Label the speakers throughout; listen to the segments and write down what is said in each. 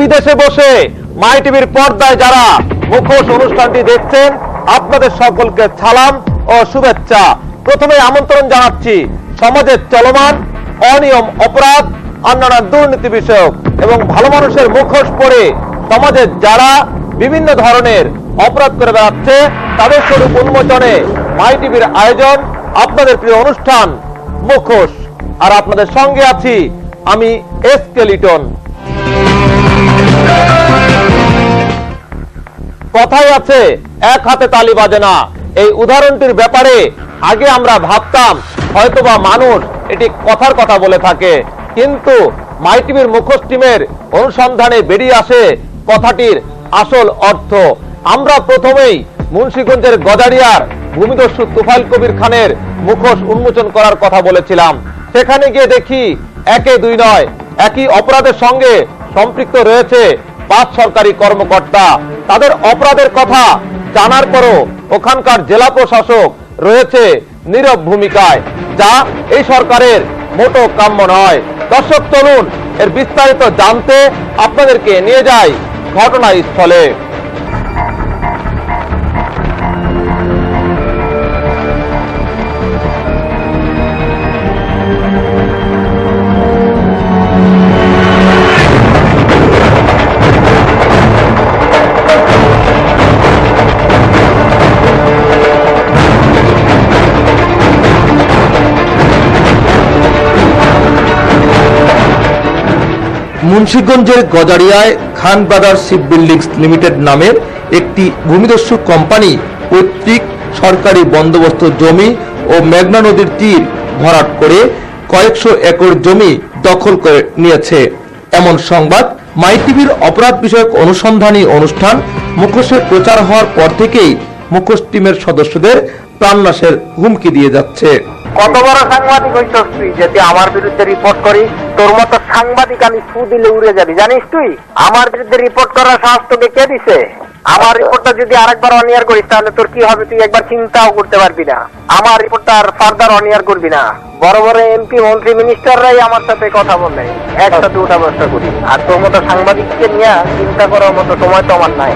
Speaker 1: বিদেশে বসে মাই টিভির পর্দায় যারা মুখোশ অনুষ্ঠানটি দেখছেন, আপনাদের সকলকে সালাম ও শুভেচ্ছা। প্রথমে আমন্ত্রণ জানাচ্ছি সমাজের চলমান, অনিয়ম, অপরাধ, অন্যান্য দুর্নীতি বিষয়ক এবং ভালো মানুষের মুখোশ পরে সমাজের যারা বিভিন্ন ধরনের অপরাধ করে বেড়াচ্ছে, তাদের স্বরূপ উন্মোচনে মাই টিভির আয়োজন, আপনাদের প্রিয় অনুষ্ঠান মুখোশ। আর আপনাদের সঙ্গে আছি আমি এস কে লিটন। কথাই আছে, এক হাতে তালি বাজে না। এই উদাহরণটির ব্যাপারে আগে আমরা ভাবতাম, হয়তোবা মানুষ এটি কথার কথা বলে থাকে। কিন্তু মাই টিভির মুখোশ টিমের অনুসন্ধানে বেরিয়ে আসে কথাটির আসল অর্থ। আমরা প্রথমেই মুন্সীগঞ্জের গজারিয়ার ভূমিদস্যু তুফাইল কবির খানের মুখোশ উন্মোচন করার কথা বলেছিলাম। সেখানে গিয়ে দেখি, একে দুই নয়, একই অপরাধের সঙ্গে সম্পৃক্ত রয়েছে পাঁচ সরকারি কর্মকর্তা। তাদের অপরাধের কথা জানার পরও ওখানকার জেলা প্রশাসক রয়েছে নীরব ভূমিকায়, যা এই সরকারের মোটো কাম্য নয়। দর্শক, চলুন এর বিস্তারিত জানতে আপনাদেরকে নিয়ে যাই ঘটনাস্থলে।
Speaker 2: মুন্সিগঞ্জের গজারিয়ায় Khan brothers ship buildings limited নামের একটি ভূমিদস্যু কোম্পানি পৈতৃক সরকারি বন্দোবস্ত জমি ও মেঘনা নদীর তীর ভরাট করে কয়েকশো একর জমি দখল করে নিয়েছে। এমন সংবাদ মাই টিভির অপরাধ বিষয়ক অনুসন্ধানী অনুষ্ঠান মুখোশের প্রচার হওয়ার পর থেকেই মুখোশ টিমের সদস্যদের প্রাণনাশের হুমকি দিয়ে যাচ্ছে।
Speaker 3: কত বড় সাংবাদিক যে আমার বিরুদ্ধে রিপোর্ট করি, তোর মতো সাংবাদিক, আমি ফু দিলে উড়ে যাবি। জানিস তুই? আমার বিরুদ্ধে রিপোর্ট করার সাহস তোকে কে দিছে? আমার রিপোর্টটা যদি আরেকবার অনিয়ার করিস, তাহলে তোর কি হবে? তুই একবার চিন্তাও করতে পারবি না। আমার রিপোর্টটা আর ফার্দার অনিয়ার করবি না। বড় বড় এমপি মন্ত্রী মিনিস্টাররাই আমার সাথে কথা বলে। একসাথে উঠা বসা করি। আর তোর মতো সাংবাদিককে নিয়ে চিন্তা করার মতো সময় তো আমার নাই।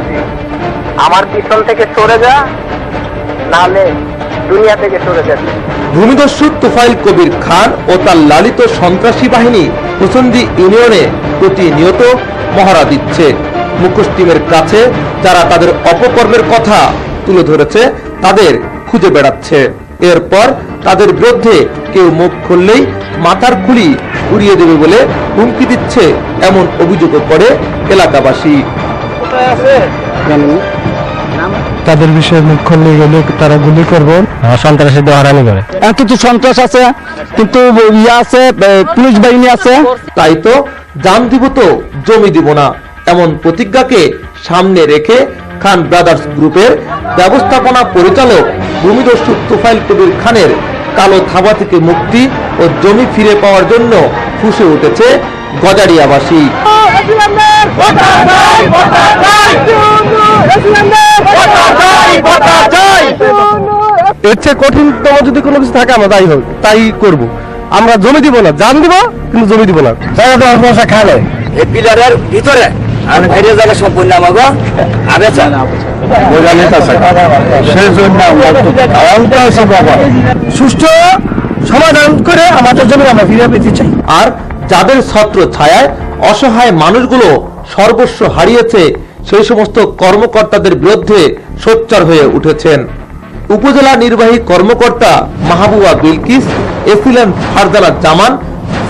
Speaker 3: আমার পিছন থেকে সরে যা, নালে দুনিয়া থেকে সরে যাবি
Speaker 2: ভূমিদস্যু তুফাইল কবির খান ও তার লালিত সন্ত্রাসী বাহিনী হুসন্দি ইউনিয়নে প্রতিনিয়ত মহড়া দিচ্ছে। মুখোশ টিমের কাছে যারা তাদের অপকর্মের কথা তুলে ধরেছে তাদের খুঁজে বেড়াচ্ছে। এরপর তাদের বিরুদ্ধে কেউ মুখ খুললেই মাথার খুলি উড়িয়ে দেবে বলে হুমকি দিচ্ছে এমন অভিযোগও করে এলাকাবাসী।
Speaker 4: তাদের বিষয়ে মুখ খুললে গেলে তারা গুলি করব। সন্ত্রাসীদের হারানি করে। কিন্তু সন্ত্রাস আছে কিন্তু ইয়ে আছে পুলিশ বাহিনী আছে।
Speaker 2: তাই তো জান দিব তো জমি দিব না। এমন প্রতিজ্ঞাকে সামনে রেখে খান ব্রাদার্স গ্রুপের ব্যবস্থাপনা পরিচালক ভূমিদস্যু তুফাইল কবির খানের কালো থাবা থেকে মুক্তি ও জমি ফিরে পাওয়ার জন্য ফুসে উঠেছে গজারিয়াবাসী
Speaker 4: এর চেয়ে কঠিনতম যদি কোনো কিছু থাকে আমরা তাই হোক তাই করব। আমরা জমি দিব না জান দিব কিন্তু জমি দিব না। জায়গা পয়সা খালে
Speaker 5: এই পিলারের ভিতরে আর বাইরের জায়গা সম্পূর্ণ আমাকে আবেচা।
Speaker 4: সেই সুষ্ঠু সমাধান করে আমাদের জমি আমরা ফিরে পেতে চাই।
Speaker 2: আর যাদের ছত্র ছায়ায় অসহায় মানুষগুলো সর্বস্ব হারিয়েছে, সেই সমস্ত কর্মকর্তাদের বিরুদ্ধে সোচ্চার হয়ে উঠেছেন। উপজেলা নির্বাহী কর্মকর্তা Mahbuba Bilkis, AC land Farzana Zaman,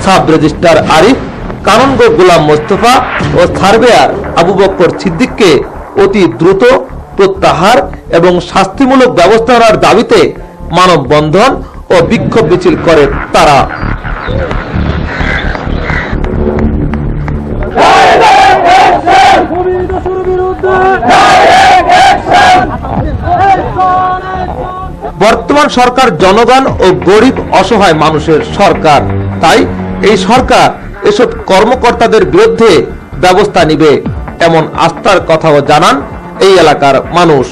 Speaker 2: sub registrar Arif কানন্দ Golam Mostafa ও সার্ভেয়ার আবু বক্কর সিদ্দিককে অতি দ্রুত প্রত্যাহার এবং শাস্তিমূলক ব্যবস্থা নেওয়ার দাবিতে মানববন্ধন ও বিক্ষোভ মিছিল করে তারা। বর্তমান সরকার জনগণ ও গরিব অসহায় মানুষের সরকার। তাই এই সরকার এসব কর্মকর্তাদের বিরুদ্ধে ব্যবস্থা নিবে, এমন আস্থার কথাও জানান এই এলাকার মানুষ।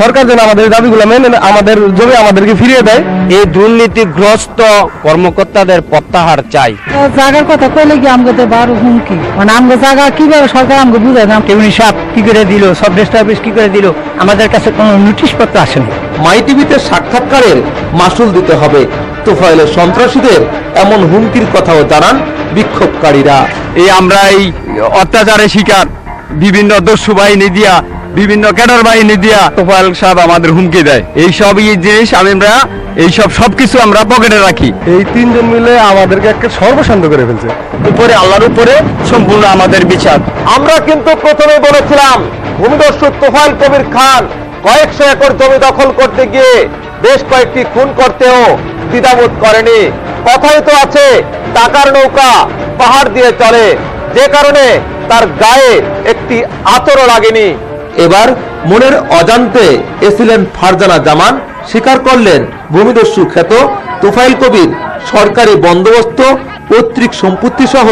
Speaker 4: সরকার যেন আমাদের দাবিগুলো মেনে আমাদের জমি আমাদেরকে ফিরিয়ে দেয়।
Speaker 5: এই দুর্নীতিগ্রস্ত কর্মকর্তাদের প্রত্যাহার চাই।
Speaker 6: জায়গার কথা কইলে কি আমাকে বারো হুমকি? মানে আমাকে জায়গা কীভাবে সরকার আমাকে বুঝায় না?
Speaker 4: কেমনি সাপ কি করে দিল? সব অফিস কি করে দিল? আমাদের কাছে কোনো নোটিশ পত্র আসেনি।
Speaker 2: মাই টিভিতে সাক্ষাৎকারের মাসুল দিতে হবে। তোফায়েলের সন্ত্রাসীদের এমন হুমকির কথাও জানান বিক্ষোভকারীরা।
Speaker 4: এই আমরা এই অত্যাচারের শিকার। বিভিন্ন দস্যু বাহিনী দিয়া বিভিন্ন ক্যাডার বাহিনী দিয়া তোফায়েল সাহেব আমাদের হুমকি দেয়। এই সব জিনিস আমরা এইসব সবকিছু আমরা পকেটে রাখি। এই তিনজন মিলে আমাদেরকে একটা সর্বশান্ত করে ফেলছে। উপরে আল্লাহর উপরে সম্পূর্ণ আমাদের বিচার।
Speaker 1: আমরা কিন্তু প্রথমে বলেছিলাম ভূমিদস্যু তোফাইল কবির খান কয়েকশো একর জমি দখল করতে গিয়ে বেশ কয়েকটি খুন করতেও দ্বিধাবোধ করেনি। কথাই তো আছে টাকার নৌকা পাহাড় দিয়ে চলে। যে কারণে তার গায়ে একটি আতরও লাগেনি।
Speaker 2: এবার মনের অজান্তে এসিলেন ফারজানা জামান, স্বীকার করলেন ভূমিদস্যু খ্যাত তোফাইল কবির, সরকারি বন্দোবস্ত, পৈতৃক সম্পত্তি সহ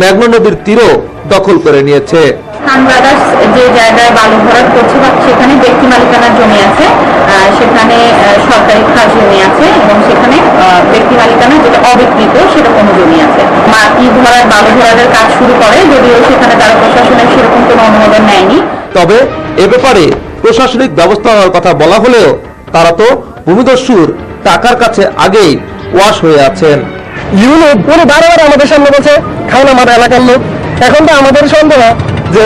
Speaker 2: মেঘনা নদীর তীরও দখল করে নিয়েছে।
Speaker 7: যে জায়গায় বালু ভরাট করছে বা সেখানে ব্যক্তি মালিকানার জমি আছে সেখানে সরকারি খাস জমি আছে এবং সেখানে ব্যক্তি মালিকানা যেটা অবিকৃত সেরকম জমি আছে। মাটি ভরাট বালু ভরাটের কাজ শুরু করে, যদিও সেখানে তারা প্রশাসনের সেরকম কোনো অনুমোদন নেয়নি।
Speaker 2: তবে এ ব্যাপারে প্রশাসনিক ব্যবস্থা নেওয়ার কথা বলা হলেও তারা তো ভূমিদস্যুর টাকার কাছে আগেই ওয়াশ হয়ে আছেন।
Speaker 4: পুরো বারবার আমাদের সামনে বলছে খান আমার এলাকার লোক। এখন তো আমাদের সন্দেহ যে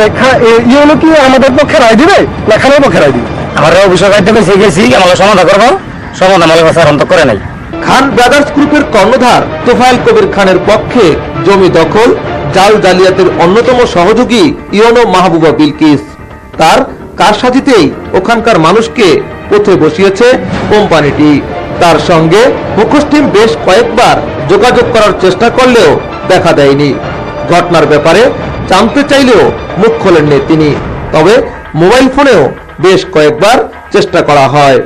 Speaker 4: কি আমাদের পক্ষে রায় দিবে না খানের পক্ষে রায় দিবে?
Speaker 5: আমরা শিখেছি আমরা সমাধান করব। সমাধান আমাদের কাছে অন্ত করে নাই।
Speaker 2: খান ব্রাদার্স গ্রুপের কর্ণধার তোফায়েল কবির খানের পক্ষে জমি দখল জাল জালিয়াতের অন্যতম সহযোগী ইয়নো মাহবুবা বিলকিস। তার কারসাজিতেই ওখানকার মানুষকে পথে বসিয়েছে কোম্পানিটি। তার সঙ্গে মুখোশ টিম বেশ কয়েকবার যোগাযোগ করার চেষ্টা করলেও দেখা দেয়নি। ঘটনার ব্যাপারে জানতে চাইলেও মুখ খোলেননি তিনি। তবে মোবাইল ফোনেও বেশ কয়েকবার চেষ্টা করা হয়.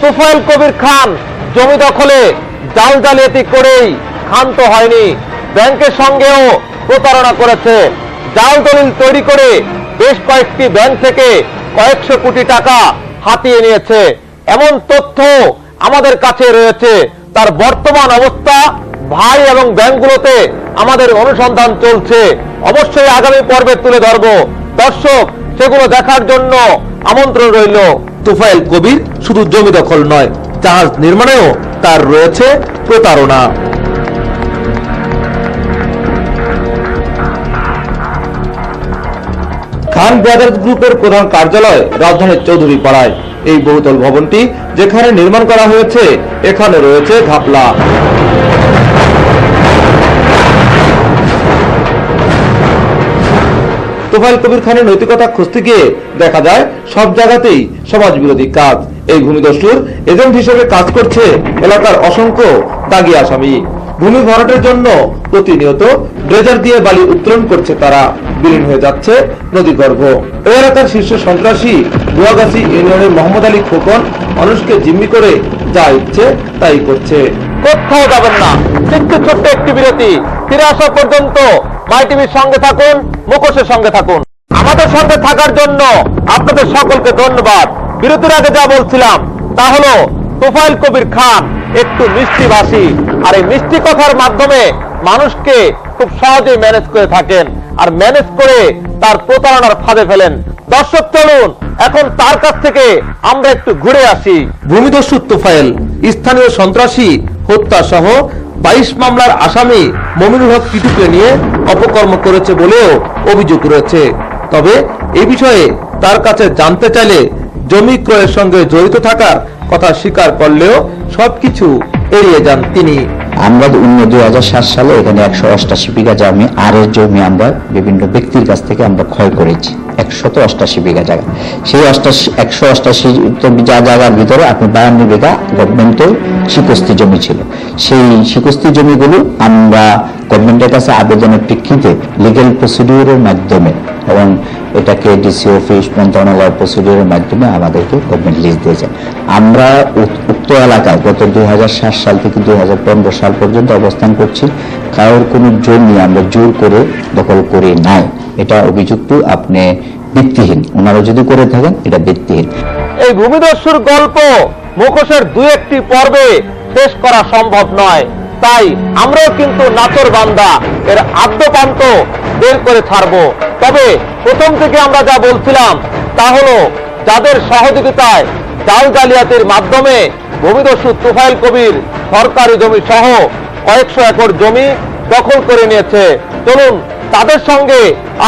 Speaker 1: তোফাইল কবির খান জমি দখলে। জাল জালিয়াতি করেই ক্ষান্ত হয়নি। ব্যাংকের সঙ্গেও প্রতারণা করেছে। জাল দলিল তৈরি করে বেশ কয়েকটি ব্যাংক থেকে কয়েকশো কোটি টাকা হাতিয়ে নিয়েছে। এমন তথ্য আমাদের কাছে রয়েছে। তার বর্তমান অবস্থা, ভাই এবং ব্যাংকগুলোতে আমাদের অনুসন্ধান চলছে। অবশ্যই আগামী পর্বে তুলে ধরবো। দর্শক, সেগুলো দেখার জন্য আমন্ত্রণ রইল।
Speaker 2: তুফাইল কবির শুধু জমি দখল নয়, জাহাজ নির্মাণেও তার রয়েছে প্রতারণা। খান ব্রাদার্স গ্রুপের প্রধান কার্যালয় রাজধানীর চৌধুরী পাড়ায় এই বহুতল ভবনটি যেখানে নির্মাণ করা হয়েছে, এখানে রয়েছে ঘাপলা। তোফাইল কবির খানের নৈতিকতা খুঁজতে গিয়ে দেখা যায়, সব জায়গাতেই সমাজ বিরোধী কাজ। এই ভূমিদস্যুর এজেন্ট হিসেবে কাজ করছে এলাকার অসংখ্য দাগি আসামি। ভূমি ভরাটের জন্য প্রতিনিয়ত ড্রেজার দিয়ে বালি উত্তোলন করছে তারা। বিলীন হয়ে যাচ্ছে নদী গর্ভ। ওই এলাকার শীর্ষ সন্ত্রাসী গুয়াগাছি ইউনিয়নের মোহাম্মদ আলী খোকন মানুষকে জিম্মি করে যা ইচ্ছে তাই করছে।
Speaker 1: কোথাও যাবেন না। একটু ছোট্ট একটি বিরতি। ফিরে আসা পর্যন্ত মাই টিভির সঙ্গে থাকুন, মুখোশের সঙ্গে থাকুন। আমাদের সঙ্গে থাকার জন্য আপনাদের সকলকে ধন্যবাদ। বিরতির আগে যা বলছিলাম, তা হলো তোফাইল কবির খান, একটু মিষ্টি ভাষী আর এই মিষ্টি কথার মাধ্যমে মানুষকে খুব সহজেই ম্যানেজ করে থাকেন। আর ম্যানেজ করে তার প্রতারণার ফাঁদে ফেলেন। দর্শক, চলুন, এখন তার কাছ থেকে আমরা একটু ঘুরে আসি।
Speaker 2: ভূমিদস্যু তোফাইল স্থানীয় সন্ত্রাসী হত্যা সহ বাইশ মামলার আসামি মমিনুল হক টিটুকে নিয়ে অপকর্ম করেছে বলেও অভিযোগ রয়েছে। তবে এ বিষয়ে তার কাছে জানতে চাইলে জমি ক্রয়ের সঙ্গে জড়িত থাকার কথা স্বীকার করলেও সবকিছু এড়িয়ে যান তিনি।
Speaker 8: আমরা দুই হাজার সাত সালে এখানে একশো অষ্টাশি বিঘা জমি আর এর জমি আমরা বিভিন্ন ব্যক্তির কাছ থেকে আমরা ক্ষয় করেছি,
Speaker 9: একশত অষ্টাশি বিঘা জায়গা। সেই অষ্টাশি, একশো অষ্টাশি যা জায়গার ভিতরে আপনি বায়ান্ন বিঘা গভর্নমেন্টের শিকস্তি জমি ছিল। সেই শিকস্তি জমিগুলো আমরা গভর্নমেন্টের কাছে আবেদনের প্রেক্ষিতে লিগেল প্রসিডিউরের মাধ্যমে এবং এটাকে ডিসি অফিস মন্ত্রণালয় প্রসিডিউরের মাধ্যমে আমাদেরকে গভর্নমেন্ট লিস্ট দিয়েছেন। আমরা উক্ত এলাকায় গত দু হাজার সাত সাল থেকে দু হাজার পনেরো সাল পর্যন্ত অবস্থান করছি। কারোর কোনো জমি আমরা জোর করে দখল করে নাই। এটা অভিযুক্ত আপনি ভিত্তিহীন। ওনারা যদি করে থাকেন, এটা ভিত্তিহীন।
Speaker 1: এই ভূমিদস্যুর গল্প মুখোশের দু একটি পর্বে শেষ করা সম্ভব নয়। তাই আমরাও কিন্তু নাচর বান্দা। এর আদ্যপান্ত বের করে ছাড়বো। তবে প্রথম থেকে আমরা যা বলছিলাম, তা হলো যাদের সহযোগিতায় জাল জালিয়াতির মাধ্যমে ভূমিদস্যু তুফাইল কবির সরকারি জমি সহ কয়েকশো একর জমি দখল করে নিয়েছে। চলুন তাদের সঙ্গে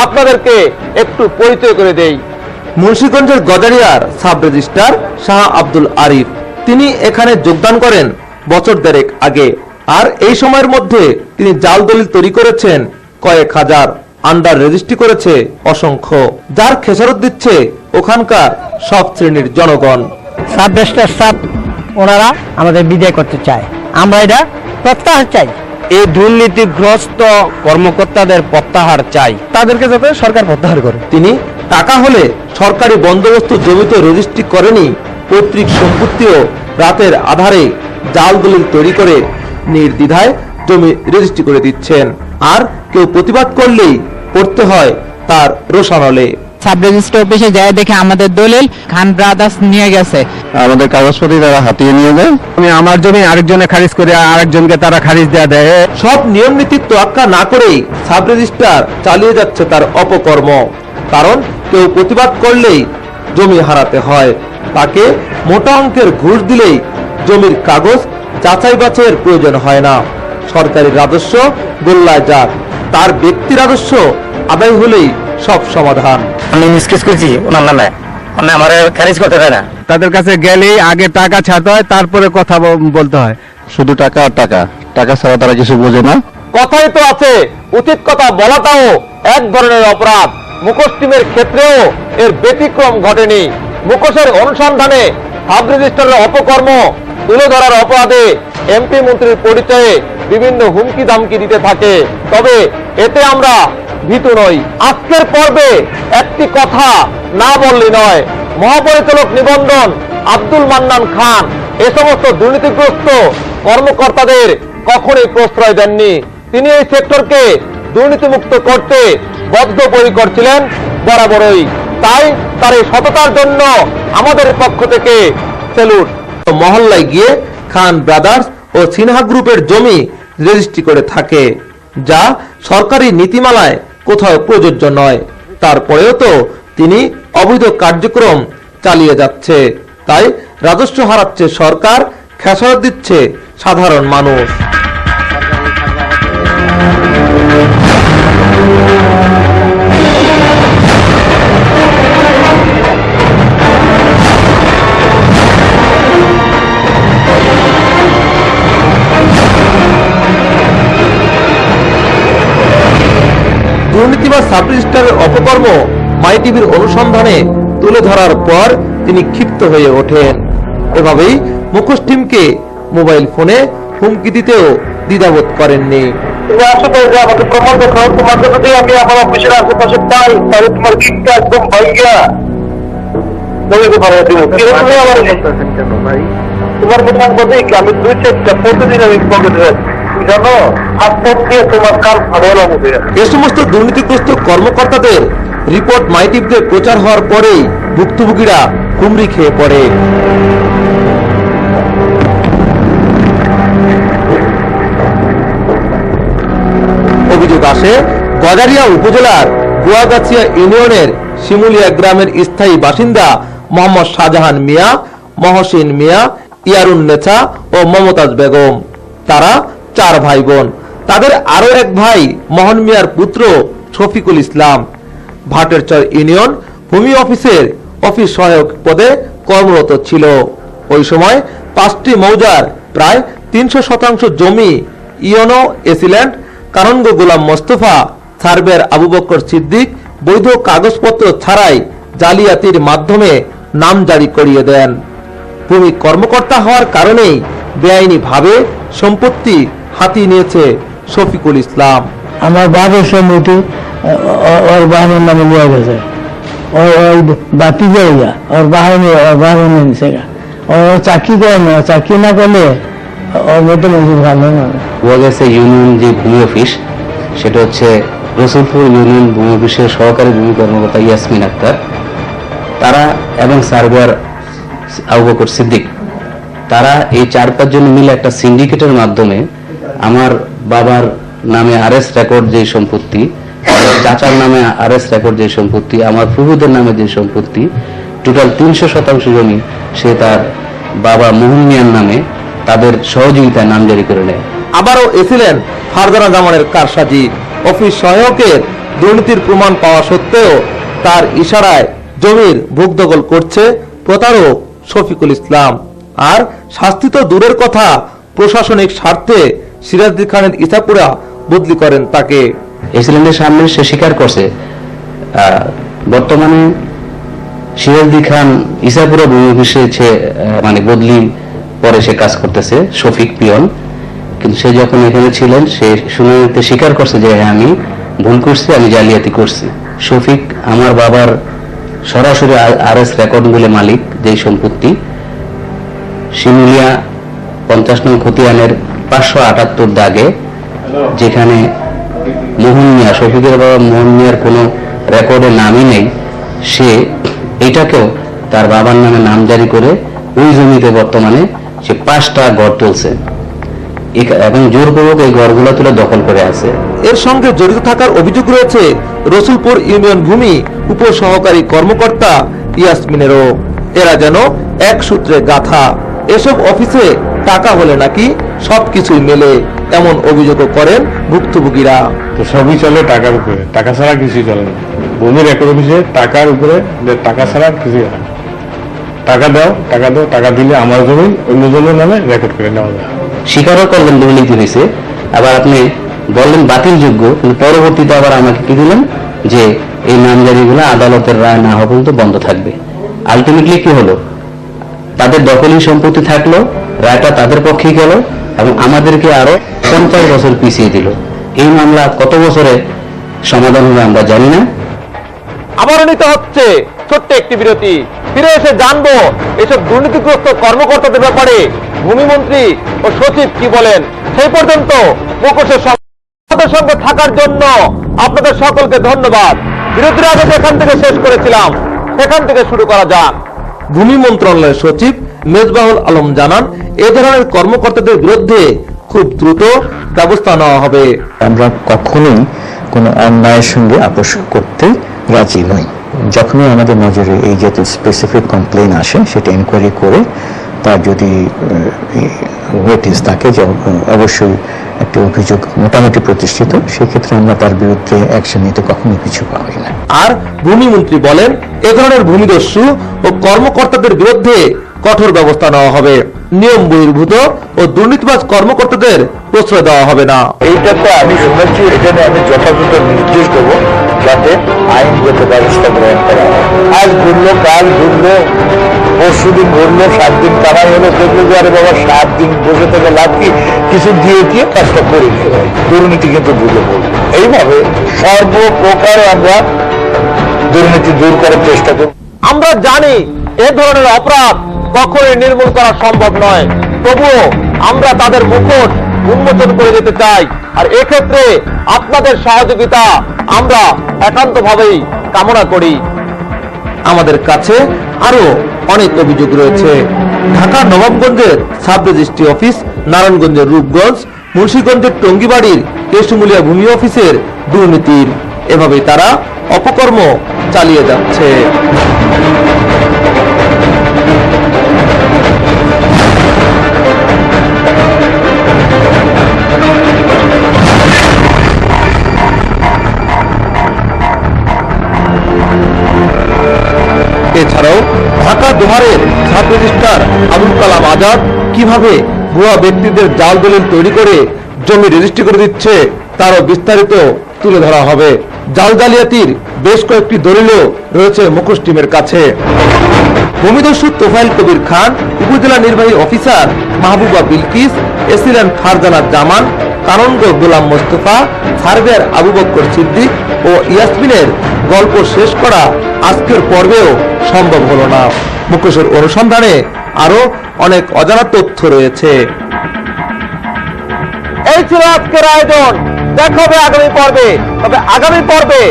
Speaker 1: আপনাদেরকে একটু পরিচয় করে দেই।
Speaker 2: মুন্সিগঞ্জের গজারিয়ার সাব রেজিস্ট্রার শাহ আব্দুল আরিফ। তিনি এখানে যোগদান করেন বছর দেড়েক আগে। আর এই সময়ের মধ্যে তিনি জাল দলিল তৈরি করেছেন কয়েক হাজার আন্ডার রেজিস্ট্রি করেছে অসংখ্য যার খেসারত দিচ্ছে ওখানকার সব শ্রেণির জনগণ।
Speaker 10: সাব রেজিস্টার সাব ওনারা আমাদের বিদায় করতে চায়। আমরা এটা প্রত্যাহার চাই।
Speaker 11: এই দুর্নীতিগ্রস্ত কর্মকর্তাদের প্রত্যাহার চাই।
Speaker 10: তাদেরকে যাতে সরকার প্রত্যাহার করে।
Speaker 2: তিনি টাকা হলে সরকারি বন্দোবস্ত জমিতে রেজিস্ট্রি করেনি পৈতৃক সম্পত্তিও রাতের আধারে জাল দলিল তৈরি করে নির্দ্বিধায় জমি রেজিস্ট্রি করে দিচ্ছেন। আর কেউ প্রতিবাদ করলেই পড়তে হয় তার রোশানলে।
Speaker 10: সাব রেজিস্টার অফিসে যায় দেখে আমাদের দলিল খান ব্রাদার্স নিয়ে গেছে।
Speaker 11: আমাদের কাগজপত্র তারা হাতিয়ে নিয়ে যায়। আমি আমার জমি আরেকজনে খারিজ করে আরেকজনকে তারা খারিজ দেওয়া দেয়।
Speaker 2: সব নিয়ম নীতি তোয়াক্কা না করেই সাব রেজিস্ট্রার চালিয়ে যাচ্ছে তার অপকর্ম। কারণ কেউ প্রতিবাদ করলেই জমি হারাতে হয়। তাকে মোটা অঙ্কের ঘুষ দিলেই জমির কাগজ যাচাই বাছাইয়ের প্রয়োজন হয় না। সরকারি রাজস্ব গোল্লায় যাক তার ব্যক্তি রাজস্ব আদায় হলেই সব সমাধান।
Speaker 5: আমি মিসকেস করছি ওনার নামে। মানে আমার খারিজ করতে দেয় না।
Speaker 11: তাদের কাছে গেলেই আগে টাকা ছাড়তে হয় তারপরে কথা বলতে হয়। শুধু টাকা আর টাকা। টাকা ছাড়া তারা কিছু বোঝে না।
Speaker 1: কথাই তো আছে উচিত কথা বলাটাও এক ধরনের অপরাধ। মুখোশ টিমের ক্ষেত্রেও এর ব্যতিক্রম ঘটেনি। মুখোশের অনুসন্ধানে সাব রেজিস্ট্রারের অপকর্ম তুলে ধরার অপরাধে এমপি মন্ত্রীর পরিচয়ে বিভিন্ন হুমকি দামকি দিতে থাকে। তবে এতে আমরা ভীতু নই। আজকের পর্বে একটি কথা না বললে নয়। মহাপরিচালক নিবন্ধন আব্দুল মান্নান খান এ সমস্ত দুর্নীতিগ্রস্ত কর্মকর্তাদের কখনোই প্রশ্রয় দেননি। তিনি এই সেক্টরকে দুর্নীতিমুক্ত করতে বদ্ধপরিকর ছিলেন বরাবরই। তাই তার এই সততার জন্য আমাদের পক্ষ থেকে সেলুট।
Speaker 2: মহল্লায় গিয়ে খান ব্রাদার্স ও সিনহা গ্রুপের জমি রেজিস্ট্রি করে থাকে, যা সরকারি নীতিমালায় কোথাও প্রযোজ্য নয়। তারপরেও তো তিনি অবৈধ কার্যক্রম চালিয়ে যাচ্ছে। তাই রাজস্ব হারাচ্ছে সরকার, খেসারত দিচ্ছে সাধারণ মানুষ। দুর্নীতি বা সাব রেজিস্ট্রারের অপকর্ম মাই টিভির অনুসন্ধানে তুলে ধরার পর তিনি ক্ষিপ্ত হয়ে ওঠেন। এভাবেই মুখোশ টিমকে মোবাইল ফোনে হুমকি দিতেও দ্বিধাবোধ করেননি।
Speaker 3: তুমি আসো তো যে আমাকে প্রমাণ দেখাও। তোমাকে যদি আমি আমার অফিসের আশেপাশে পাই। তাহলে তোমার একদম ভাইয়া কথা আমি দুই চারটা প্রতিদিন আমি পকেটে রাখি
Speaker 2: এ সমস্ত দুর্নীতিগ্রস্ত কর্মকর্তাদের রিপোর্ট মাইটিভতে প্রচার হওয়ার পরেই ভুক্তভোগীরা হুমড়ি খেয়ে পড়ে। অভিযোগ আসে, গজারিয়া উপজেলার গুয়াগাছিয়া ইউনিয়নের শিমুলিয়া গ্রামের স্থায়ী বাসিন্দা মোহাম্মদ শাহজাহান মিয়া, মহসিন মিয়া, ইয়ারুন নেছা ও মমতাজ বেগম। তারা চার ভাই বোন তাদের আরও এক ভাই, মোহন মিয়ার পুত্র শফিকুল ইসলাম। ভাটেরচর ইউনিয়ন ভূমি অফিসের অফিস সহায়ক পদে কর্মরত ছিল। ওই সময় পাঁচটি মৌজার প্রায় তিনশো শতাংশ জমি ইয়নো এসিল্যান্ড, কারঙ্গ গোলাম মোস্তফা, সার্বের আবু বক্কর সিদ্দিক বৈধ কাগজপত্র ছাড়াই জালিয়াতির মাধ্যমে নাম জারি করিয়ে দেন। ভূমি কর্মকর্তা হওয়ার কারণেই বেআইনিভাবে সম্পত্তি হাতিয়ে নিয়েছে শফিকুল ইসলাম।
Speaker 6: আমার বাবার সম্মতি ওর বাহানের নামে নেওয়া গেছে। ওই বাতি জায়গা ওর বাহানে ওর বাহানে নিছে ও চাকরি করে না চাকরি না করলে ওর মতো মানুষ ভালো না।
Speaker 8: বোঝা গেছে ইউনিয়ন যে ভূমি অফিস সেটা হচ্ছে রসুলপুর ইউনিয়ন ভূমি অফিসের সহকারী ভূমি কর্মকর্তা ইয়াসমিন আক্তার তারা এবং সার্ভেয়ার আবু বকর সিদ্দিক। তারা এই চার পাঁচজন মিলে একটা সিন্ডিকেটের মাধ্যমে আমার বাবার নামে আরএস রেকর্ড যে সম্পত্তি চাচার নামে আরএস রেকর্ড যে সম্পত্তি, আমার প্রভুদের নামে যে সম্পত্তি টোটাল তিনশো শতাংশ জমি সে তার বাবা মোহন মিয়ার নামে তাদের সহযোগিতায় নামজারি করে নেয়।
Speaker 2: আবারও এছিলেন ফারদানা জামানের কারসাজি। অফিস সহায়কের দুর্নীতির প্রমাণ পাওয়া সত্ত্বেও তার ইশারায় জমির ভোগদখল করছে প্রতারক শফিকুল ইসলাম। আর শাস্তি তো দূরের কথা, প্রশাসনিক স্বার্থে সিরাজদি খানের ইসাপুরা বদলি করেন তাকে।
Speaker 8: এক্সিলেন্টের সামনে সে স্বীকার করছে। বর্তমানে সিরাজদি খান ইসাপুরা ভূমি অফিসে সে মানে বদলি পরে সে কাজ করতেছে, শফিক পিয়ন। কিন্তু সে যখন এখানে ছিলেন, সে শুনানিতে স্বীকার করছে যে হ্যাঁ আমি ভুল করছি, আমি জালিয়াতি করছি। শফিক আমার বাবার সরাসরি আর এস রেকর্ড বলে মালিক, যেই সম্পত্তি। শিমুলিয়া পঞ্চাশ নং খতিয়ানের পাঁচশো আটাত্তর দাগে যেখানে মোহন মিয়া, শফিকের বাবা মোহন মিয়ার কোনো রেকর্ডে নামই নেই, সে এটাকেও তার বাবার নামে নাম জারি করে ওই জমিতে বর্তমানে সে পাঁচটা ঘর তুলছে। এবং জোরপূর্বক এই ঘরগুলো তুলে দখল করে আছে।
Speaker 2: এর সঙ্গে জড়িত থাকার অভিযোগ রয়েছে রসুলপুর ইউনিয়ন ভূমি উপসহকারী কর্মকর্তা ইয়াসমিনেরও। এরা যেন এক সূত্রে গাথা। এসব অফিসে টাকা হলে নাকি সবকিছুই মেলে এমন অভিযোগও করেন ভুক্তভোগীরা।
Speaker 12: তো সবই চলে টাকার উপরে। টাকা ছাড়া কিছুই চলে না। ভূমির রেকর্ড অফিসে টাকার উপরে যে টাকা ছাড়া কিছুই হয় না। টাকা দাও টাকা দাও টাকা দিলে আমার জমি অন্য জনের নামে রেকর্ড করে নেওয়া যায়।
Speaker 8: স্বীকারও করলেন দুর্নীতি হয়েছে আবার আপনি বললেন বাতিলযোগ্য কিন্তু পরবর্তীতে আবার আমাকে কি দিলেন? যে এই নামজারিগুলো আদালতের রায় না হওয়া পর্যন্ত বন্ধ থাকবে। আলটিমেটলি কি হলো? তাদের দখলি সম্পত্তি থাকল, রায়টা তাদের পক্ষেই গেল এবং আমাদেরকে আরও পঞ্চাশ বছর পিছিয়ে দিল। এই মামলা কত বছরে সমাধান হবে আমরা জানি না।
Speaker 1: আবারও নিতে হচ্ছে ছোট্ট একটি বিরতি। ফিরে এসে জানব এসব দুর্নীতিগ্রস্ত কর্মকর্তাদের ব্যাপারে ভূমিমন্ত্রী ও সচিব কি বলেন। সেই পর্যন্ত মুখোশের সঙ্গে থাকার জন্য আপনাদের সকলকে ধন্যবাদ। বিরতির আগে যেখান থেকে শেষ করেছিলাম, সেখান থেকে শুরু করা যাক।
Speaker 2: ভূমি মন্ত্রণালয়ের সচিব মেজবাহুল আলম জানান, এ ধরনের কর্মকর্তাদের বিরুদ্ধে খুব দ্রুত ব্যবস্থা নেওয়া হবে।
Speaker 13: আমরা কখনোই কোনো অন্যায়ের সঙ্গে আপোষ করতে রাজি নই। যখনই আমাদের নজরে এই জাতীয় স্পেসিফিক কমপ্লেন আসে, সেটা এনকোয়ারি করে তার যদি ওয়েটিস থাকে যে, অবশ্যই একটি অভিযোগ মোটামুটি প্রতিষ্ঠিত সেক্ষেত্রে আমরা তার বিরুদ্ধে অ্যাকশন নিতে কখনোই পিছু পা না।
Speaker 2: আর ভূমিমন্ত্রী বলেন এ ধরনের ভূমিদস্যু ও কর্মকর্তাদের বিরুদ্ধে কঠোর ব্যবস্থা নেওয়া হবে। নিয়ম বহির্ভূত ও দুর্নীতিবাজ কর্মকর্তাদের প্রশ্রয় দেওয়া হবে না।
Speaker 3: এইটাতে আমি শুনেছি এখানে আমি যথাযথ নির্দেশ দেবো যাতে আইনগত ব্যবস্থা গ্রহণ করা হয়। আজ ঘুরলো কাল ঘুরলো পরশু দিন ঘুরলো সাত দিন তারাই হলো দেখল যে আরে বাবা সাত দিন বসে থেকে লাভ কি? কিছু দিয়ে দিয়ে কাজটা করে যায় দুর্নীতি কিন্তু বুঝে পড়বে এইভাবে সর্বপ্রকার আমরা দুর্নীতি দূর করার চেষ্টা করব।
Speaker 1: আমরা জানি এ ধরনের অপরাধ কখনোই নির্মূল করা সম্ভব নয়। তবুও আমরা তাদের মুখোশ উন্মোচন করে যেতে চাই। আর এক্ষেত্রে আপনাদের সহযোগিতা আমরা একান্তভাবেই কামনা করি।
Speaker 2: আমাদের কাছে আরও অনেক অভিযোগ রয়েছে। ঢাকা নবাবগঞ্জের সাব রেজিস্ট্রি অফিস, নারায়ণগঞ্জের রূপগঞ্জ, মুন্সীগঞ্জের টঙ্গিবাড়ির কেশুমুলিয়া ভূমি অফিসের দুর্নীতির। এভাবে তারা অপকর্ম চালিয়ে যাচ্ছে। এছাড়াও ঢাকা দোহারের সাব রেজিস্ট্রার আবুল কালাম আজাদ কীভাবে ভুয়া ব্যক্তিদের জাল দলিল তৈরি করে জমি রেজিস্ট্রি করে দিচ্ছে, তারও বিস্তারিত তুলে ধরা হবে। জাল জালিয়াতির বেশ কয়েকটি দলিলও রয়েছে মুখোশ টিমের কাছে। ভূমিদস্যু তোফাইল কবির খান, উপজেলা নির্বাহী officer Mahbuba Bilkis AC land Farzana Zaman কানন্দ Golam Mostafa surveyor Abu Bakkar Siddique ও ইয়াসমিনের গল্প শেষ করা আজকের পর্বেও সম্ভব হলো না। মুখোশের অনুসন্ধানে আরও অনেক অজানা তথ্য রয়েছে।
Speaker 1: এই ছিল আজকের আয়োজন। দেখা হবে আগামী পর্বে। তবে আগামী পর্বে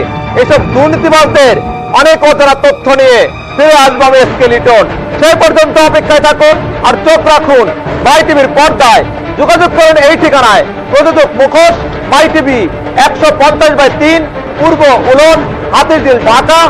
Speaker 1: এসব দুর্নীতিবাদদের অনেক অজানা তথ্য নিয়ে ফিরে আসব আমি এসকে স্কেলিটন। সেই পর্যন্ত অপেক্ষায় থাকুন আর চোখ রাখুন মাই টিভির পর্দায়। যোগাযোগ করেন এই ঠিকানায়। প্রযোজক মুখোশ মাই টিভি একশো পঞ্চাশ বাই তিন, পূর্ব উলন হাতিঝিল, ঢাকা।